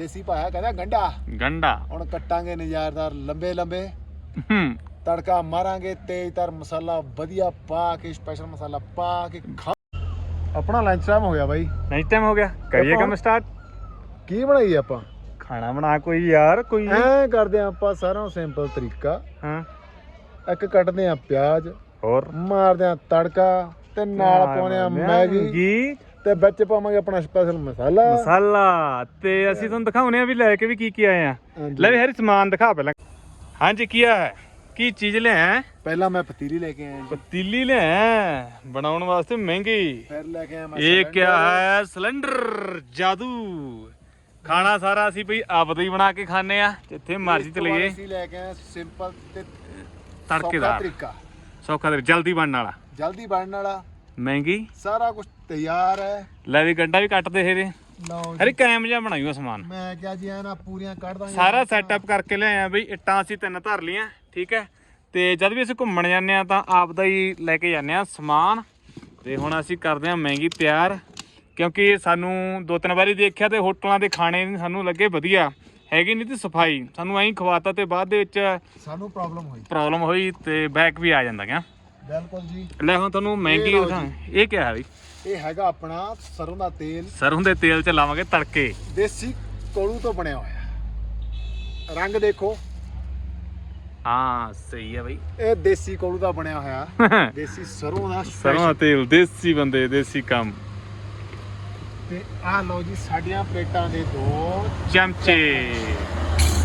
ਦੇਸੀ ਪਾਇਆ ਕਹਿੰਦਾ ਗੰਡਾ ਗੰਡਾ ਹੁਣ ਕੱਟਾਂਗੇ ਨਜ਼ਾਰਦਾਰ ਲੰਬੇ ਲੰਬੇ। ਹੂੰ। ਤੜਕਾ ਮਾਰਾਂਗੇ ਤੇਜ਼ਤਰ ਮਸਾਲਾ ਵਧੀਆ ਪਾ ਕੇ ਸਪੈਸ਼ਲ ਮਸਾਲਾ ਪਾ ਕੇ ਖਾ ਆਪਣਾ ਲੰਚ ਟਾਈਮ ਹੋ ਗਿਆ ਬਾਈ। ਨਹੀਂ ਟਾਈਮ ਹੋ ਗਿਆ। ਕਰੀਏ ਕੰਮ ਸਟਾਰਟ ਕੀ ਬਣਾਈ ਆਪਾਂ? ਖਾਣਾ ਬਣਾ ਕੋਈ ਯਾਰ ਕੋਈ ਐ ਕਰਦੇ ਆ ਆਪਾਂ ਸਾਰਾ ਸਿੰਪਲ ਤਰੀਕਾ। ਹਾਂ। ਇੱਕ ਕੱਟਦੇ ਆ ਪਿਆਜ਼। ਹੋਰ? ਮਾਰਦੇ ਆ ਤੜਕਾ ਤੇ ਨਾਲ ਪਾਉਣੇ ਆ ਮੈਗੀ। ਜੀ ਤੇ ਵਿੱਚ ਪਾਵਾਂਗੇ ਆਪਣਾ ਸਪੈਸ਼ਲ ਮਸਾਲਾ। ਮਸਾਲਾ। ਤੇ ਅਸੀਂ ਤੁਹਾਨੂੰ ਦਿਖਾਉਨੇ ਆ ਵੀ ਲੈ ਕੇ ਵੀ ਕੀ ਕੀ ਆਏ ਆ। ਲੈ ਵੀ ਹਰੀ ਸਮਾਨ ਦਿਖਾ ਪਹਿਲਾਂ। ਹਾਂਜੀ ਕੀ ਹੈ ਕੀ ਚੀਜ਼ ਲਿਆ ਪਹਿਲਾਂ ਮੈਂ ਪਤੀਲੀ ਲੈ ਕੇ ਆਇਆ ਪਤੀਲੀ ਲਿਆ ਬਣਾਉਣ ਵਾਸਤੇ ਮਹਿੰਗੀ। ਫਿਰ ਲੈ ਕੇ ਆਇਆ ਮੈਂ ਇਹ। ਕਿਆ ਹੈ? ਸਿਲੰਡਰ ਜਾਦੂ। ਖਾਣਾ ਸਾਰਾ ਅਸੀਂ ਭਈ ਆਪਦਾ ਹੀ ਬਣਾ ਕੇ ਖਾਣੇ ਆ। ਜਿੱਥੇ ਮਰਜ਼ੀ ਬਾਅਦ ਚਲੀਏ। ਅਸੀਂ ਲੈ ਕੇ ਆਏ ਸਿੰਪਲ ਤੇ ਸੌਖਾ ਤੜਕੇਦਾਰ ਤਰੀਕਾ। ਸੌਖਾ ਤੇ ਜਲਦੀ ਬਣਨ ਵਾਲਾ। ਜਲਦੀ ਬਣਨ ਵਾਲਾ। ਮਹਿੰਗੀ। ਸਾਰਾ ਕੁਝ ਤਿਆਰ ਹੈ। ਲੈ ਵੀ ਗੰਡਾ ਵੀ ਕੱਟਦੇ ਇਹਦੇ। ਲਓ ਹਰੀ ਕਾਇਮ ਜਿਹਾ ਬਣਾਈਓ ਸਮਾਨ। ਮੈਂ ਕਿਹਾ ਜੀ ਐ ਨਾ ਪੂਰੀਆਂ ਕੱਢ ਦਾਂਗੇ। ਸਾਰਾ ਸੈਟਅਪ ਕਰਕੇ ਲਿਆਏ ਆ ਬਈ ਇੱਟਾਂ ਅਸੀਂ ਤਿੰਨ ਧਰ ਲੀਆਂ ਠੀਕ ਹੈ? ਤੇ ਜਦ ਵੀ ਅਸੀਂ ਘੁੰਮਣ ਜਾਂਦੇ ਆ ਤਾਂ ਆਪ ਦਾ ਹੀ ਲੈ ਕੇ ਜਾਂਦੇ ਆ ਸਮਾਨ। ਤੇ ਹੁਣ ਅਸੀਂ ਕਰਦੇ ਆ ਮਹਿੰਗੀ ਤਿਆਰ ਕਿਉਂਕਿ ਸਾਨੂੰ ਦੋ ਤਿੰਨ ਵਾਰੀ ਦੇਖਿਆ ਤੇ ਹੋਟਲਾਂ ਦੇ ਖਾਣੇ ਨੀ ਸਾਨੂੰ ਲੱਗੇ ਵਧੀਆ। ਹੈਗੀ ਨਹੀਂ ਤੇ ਸਫ਼ਾਈ। ਸਾਨੂੰ ਐਂ ਖਵਾਤਾ ਤੇ ਬਾਅਦ ਦੇ ਵਿੱਚ ਸਾਨੂੰ ਪ੍ਰੋਬਲਮ ਹੋਈ। ਪ੍ਰੋਬਲਮ ਹੋਈ ਤੇ ਬੈਕ ਵੀ ਆ ਜਾਂਦਾ ਗਿਆ ਬਿਲਕੁਲ ਜੀ। ਲੈ ਹੁਣ ਤੁਹਾਨੂੰ ਮਹਿੰਗੀ ਲਓ ਦਿਖਾਂ ਇਹ ਕਿਆ ਹੈ ਬਈ ਇਹ ਹੈਗਾ ਆਪਣਾ ਸਰੋਂ ਦਾ ਤੇਲ। ਸਰੋਂ ਦੇ ਤੇਲ ਚ ਲਾਵਾਂਗੇ ਤੜਕੇ। ਦੇਸੀ ਕੋਲੂ ਤੋਂ ਬਣਿਆ ਹੋਇਆ। ਰੰਗ ਦੇਖੋ। ਹਾਂ ਸਹੀ ਹੈ ਬਈ। ਇਹ ਦੇਸੀ ਕੋਲੂ ਦਾ ਬਣਿਆ ਹੋਇਆ। ਦੇਸੀ ਸਰੋਂ ਦਾ ਸਰੋਂ ਦਾ ਤੇਲ ਦੇਸੀ ਬੰਦੇ ਦੇਸੀ ਕੰਮ। ਤੇ ਆਹ ਲਓ ਜੀ ਸਾਡੀਆਂ ਪਲੇਟਾਂ ਦੇ ਦੋ ਚਮਚੇ।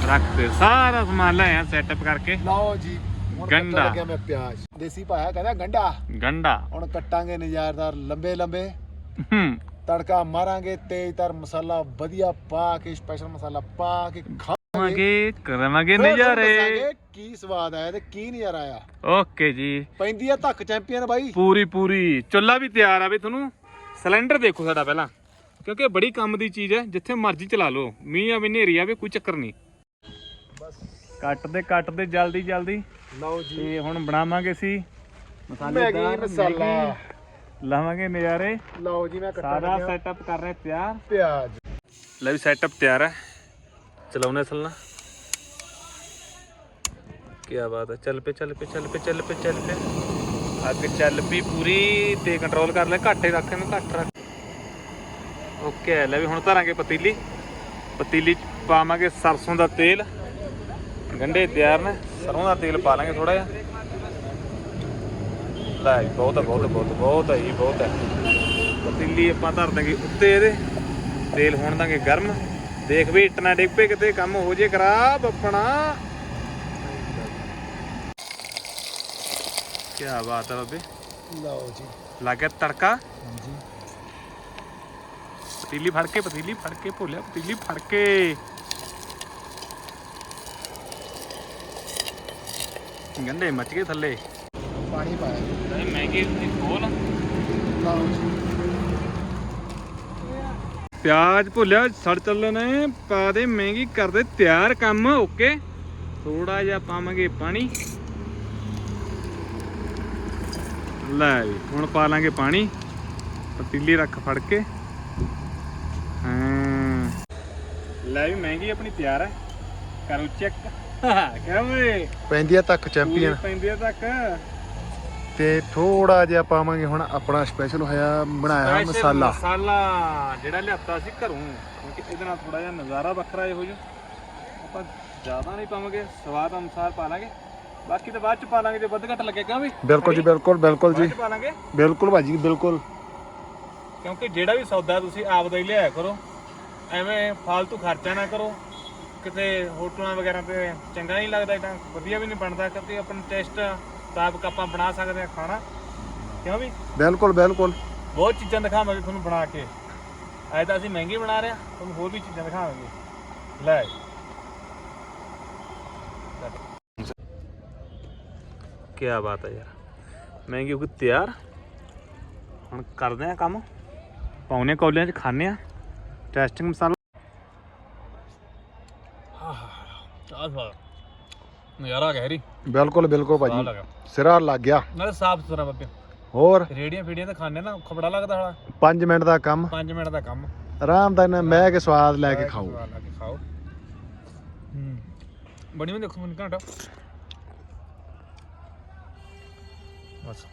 ਰੱਖਦੇ ਸਾਰਾ ਸਮਾਨ ਲਿਆ ਸੈਟਅਪ ਕਰਕੇ। ਲਓ ਜੀ। ਹੁਣ ਕੱਟਣ ਗੰਢਾ। ਲੱਗਿਆ ਮੈਂ ਪਿਆਜ਼। ਦੇਸੀ ਪਾਇਆ ਕਹਿੰਦਾ ਗੰਡਾ। ਗੰਡਾ। ਹੁਣ ਕੱਟਾਂਗੇ ਨਜ਼ਾਰਦਾਰ ਲੰਬੇ ਲੰਬੇ। ਹੂੰ। ਤੜਕਾ ਮਾਰਾਂਗੇ ਤੇਜ਼ਤਰ ਮਸਾਲਾ ਵਧੀਆ ਪਾ ਕੇ ਸਪੈਸ਼ਲ ਮਸਾਲਾ ਪਾ ਕੇ ਖਾਵਾਂਗੇ। ਕਰਾਂਗੇ ਫਿਰ ਨਜ਼ਾਰੇ। ਦੱਸਾਂਗੇ ਕੀ ਸਵਾਦ ਆਇਆ ਤੇ ਕੀ ਨਜ਼ਾਰਾ ਆਇਆ। ਓਕੇ ਜੀ। ਪੈਂਦੀ ਆ ਧੱਕ ਚੈਂਪੀਅਨ ਬਾਈ। ਪੂਰੀ ਪੂਰੀ। ਚੁੱਲਾ ਵੀ ਤਿਆਰ ਆ ਵੀ ਤੁਹਾਨੂੰ। ਸਿਲੰਡਰ ਦੇਖੋ ਸਾਡਾ ਪਹਿਲਾਂ। ਕਿਉਂਕਿ ਇਹ ਬੜੀ ਕੰਮ ਦੀ ਚੀਜ਼ ਹੈ ਜਿੱਥੇ ਮਰਜ਼ੀ ਚਲਾ ਲਓ। ਮੀਂਹ ਆਵੇ ਹਨੇਰੀ ਆਵੇ ਕੋਈ ਚੱਕਰ ਨਹੀਂ। ਕੱਟਦੇ ਕੱਟਦੇ ਜਲਦੀ ਜਲਦੀ। ਲਓ ਜੀ। ਤੇ ਹੁਣ ਬਣਾਵਾਂਗੇ ਸੀ ਮੈਗੀ ਮਸਾਲਾ। ਲਾਵਾਂਗੇ ਨਜ਼ਾਰੇ। ਲਓ ਜੀ ਮੈਂ ਕੱਟਣ ਸਾਰਾ ਲੱਗਿਆ। ਸੈਟਅਪ ਕਰ ਰਹੇ ਤਿਆਰ। ਪਿਆਜ਼। ਲੈ ਵੀ ਸੈਟਅਪ ਤਿਆਰ ਹੈ। ਚਲਾਉਣੇ ਅਸਲ ਕੀ ਬਾਤ ਹੈ। ਚੱਲ ਪੇ ਚੱਲ ਪੇ ਚੱਲ ਪੇ ਚੱਲ ਪੇ ਚੱਲ ਪੇ ਅੱਗ ਚੱਲ ਪਈ ਪੂਰੀ। ਤੇ ਕੰਟਰੋਲ ਕਰ ਲੈ। ਘੱਟੇ ਰੱਖ ਇਹਨੂੰ ਘੱਟ ਰੱਖ। ਓਕੇ ਲੈ ਵੀ ਹੁਣ ਧਰਾਂਗੇ ਪਤੀਲੀ। ਪਤੀਲੀ ਚ ਪਾਵਾਂਗੇ ਸਰਸੋਂ ਦਾ ਤੇਲ। ਗੰਡੇ ਤਿਆਰ ਨੇ। ਸਰੋਂ ਦਾ ਤੇਲ ਪਾ ਲਾਂਗੇ ਥੋੜਾ ਜਿਹਾ। ਲੈ ਜੀ, ਬਹੁਤ ਬਹੁਤ ਬਹੁਤ ਬਹੁਤ ਹੈ ਜੀ ਬਹੁਤ ਹੈ। ਪਤੀਲੀ ਆਪਾਂ ਧਰ ਦਾਂਗੇ ਉੱਤੇ ਇਹਦੇ। ਤੇਲ ਹੋਣ ਦਾਂਗੇ ਗਰਮ। ਦੇਖ ਵੀ ਇੱਟ ਨਾ ਡਿੱਗ ਪਏ ਕਿਤੇ ਕੰਮ ਹੋ ਜੇ ਖਰਾਬ ਆਪਣਾ। ਕੀ ਬਾਤ ਹੈ ਬਾਬੇ। ਲਓ ਜੀ। ਲੱਗ ਗਿਆ ਤੜਕਾ। ਹਾਂਜੀ। ਪਤੀਲੀ ਫੜ ਕੇ ਪਤੀਲੀ ਫੜ ਕੇ ਭੋਲਿਆ ਪਤੀਲੀ ਫੜ ਕੇ। ਗੰਡੇ ਮੱਚ ਗਏ ਥੱਲੇ। ਪਾਣੀ ਪਾਇਆ। ਜੀ ਨਹੀਂ ਮਹਿੰਗੀ ਦੀ ਖੋਲ। ਪਿਆਜ਼ ਭੁੱਲਿਆ ਸੜ ਚੱਲੇ ਨੇ ਪਾ ਦੇ ਮਹਿੰਗੀ ਕਰਦੇ ਤਿਆਰ ਕੰਮ ਓਕੇ? ਥੋੜਾ ਜਿਹਾ ਪਾਵਾਂਗੇ ਪਾਣੀ। ਲੈ ਵੀ ਹੁਣ ਪਾ ਲਾਂਗੇ ਪਾਣੀ। ਪਤੀਲੀ ਰੱਖ ਫੜ ਕੇ। ਹਾਂ। ਲੈ ਵੀ ਮਹਿੰਗੀ ਆਪਣੀ ਤਿਆਰ ਹੈ। ਕਰੋ ਚੈੱਕ। ਪੈਂਦੀ ਆ ਧੱਕ ਚੈਂਪੀਅਨ। ਪੂਰੀ ਪੈਂਦੀ ਆ ਤੱਕ। ਤੇ ਥੋੜਾ ਜਿਹਾ ਪਾਵਾਂਗੇ ਹੁਣ ਆਪਣਾ ਸਪੈਸ਼ਲ ਹੋਇਆ ਬਣਾਇਆ Special ਮਸਾਲਾ। ਮਸਾਲਾ ਜਿਹੜਾ ਲਿਆਤਾ ਸੀ ਘਰੋਂ। ਕਿਉਂਕਿ ਇਹਦੇ ਨਾਲ ਥੋੜਾ ਜਿਹਾ ਨਜ਼ਾਰਾ ਵੱਖਰਾ ਹੋ ਜੂ ਆਪਾਂ ਜ਼ਿਆਦਾ ਨਹੀਂ ਪਾਵਾਂਗੇ ਸਵਾਦ ਅਨੁਸਾਰ ਪਾ ਲਾਂਗੇ ਬਾਕੀ ਤਾਂ ਬਾਅਦ ਚ ਪਾ ਲਾਂਗੇ ਜੇ ਵੱਧ ਘੱਟ ਲੱਗੇਗਾ ਵੀ। ਬਿਲਕੁਲ ਜੀ ਬਿਲਕੁਲ ਬਿਲਕੁਲ ਬਾਅਦ ਜੀ ਚ ਪਾ ਲਾਂਗੇ ਬਿਲਕੁਲ ਭਾਜੀ ਬਿਲਕੁਲ। ਕਿਉਂਕਿ ਜਿਹੜਾ ਵੀ ਸੌਦਾ ਤੁਸੀਂ ਆਪ ਦਾ ਹੀ ਲਿਆਇਆ ਕਰੋ। ਐਵੇਂ ਫालतू ਖਰਚਾ ਨਾ ਕਰੋ। ਕਿਤੇ ਹੋਟਲਾਂ ਵਗੈਰਾ ਤੇ ਚੰਗਾ ਨਹੀਂ ਲੱਗਦਾ ਇਦਾਂ ਵਧੀਆ ਵੀ ਨਹੀਂ ਬਣਦਾ ਕਿਉਂਕਿ ਆਪਣਾ ਟੇਸਟ ਮੁਤਾਬਕ ਆਪਾਂ ਬਣਾ ਸਕਦੇ ਆ ਖਾਣਾ। ਕਿਉਂ ਵੀ? ਬਿਲਕੁਲ ਬਿਲਕੁਲ। ਬਹੁਤ ਚੀਜ਼ਾਂ ਦਿਖਾਵਾਂਗੇ ਤੁਹਾਨੂੰ ਬਣਾ ਕੇ। ਅੱਜ ਤਾਂ ਅਸੀਂ ਮਹਿੰਗੀ ਬਣਾ ਰਹੇ ਹਾਂ ਤੁਹਾਨੂੰ ਹੋਰ ਵੀ ਚੀਜ਼ਾਂ ਦਿਖਾਵਾਂਗੇ। ਲੈ। ਕੀ ਬਾਤ ਹੈ ਯਾਰ। ਮਹਿੰਗੀ ਹੋ ਗਈ ਤਿਆਰ। ਹੁਣ ਕਰਦੇ ਆ ਕੰਮ। ਪਾਉਨੇ ਕੌਲਿਆਂ 'ਚ ਖਾਣੇ ਆ ਟੈਸਟਿੰਗ ਮਸਾਲਾ ਸਵਾਦ ਨਜ਼ਾਰਾ ਕਹਿ ਰਹੀ। ਬਿਲਕੁਲ ਬਿਲਕੁਲ ਭਾਜੀ। ਲੱਗਾ ਸਿਰਾ ਲੱਗ ਗਿਆ। ਨਾਲੇ ਸਾਫ਼ ਸੁਥਰਾ ਬੱਬੇ। ਹੋਰ? ਰੇੜੀਆਂ ਫੀੜੀਆਂ ਤਾਂ ਖਾਣੇ ਨਾ ਖਬੜਾ ਲੱਗਦਾ ਹਲਾ 5 ਮਿੰਟ ਦਾ ਕੰਮ। 5 ਮਿੰਟ ਦਾ ਕੰਮ। ਆਰਾਮ ਦਾ ਮੈਂ ਕੇ ਸਵਾਦ ਲੈ ਕੇ ਖਾਓ ਲਾ ਕੇ ਖਾਓ ਹੂੰ। ਬਣੀ ਮੈਂ ਦੇਖੋ ਮੈਨੂੰ ਘੰਟਾ। ਬਸ।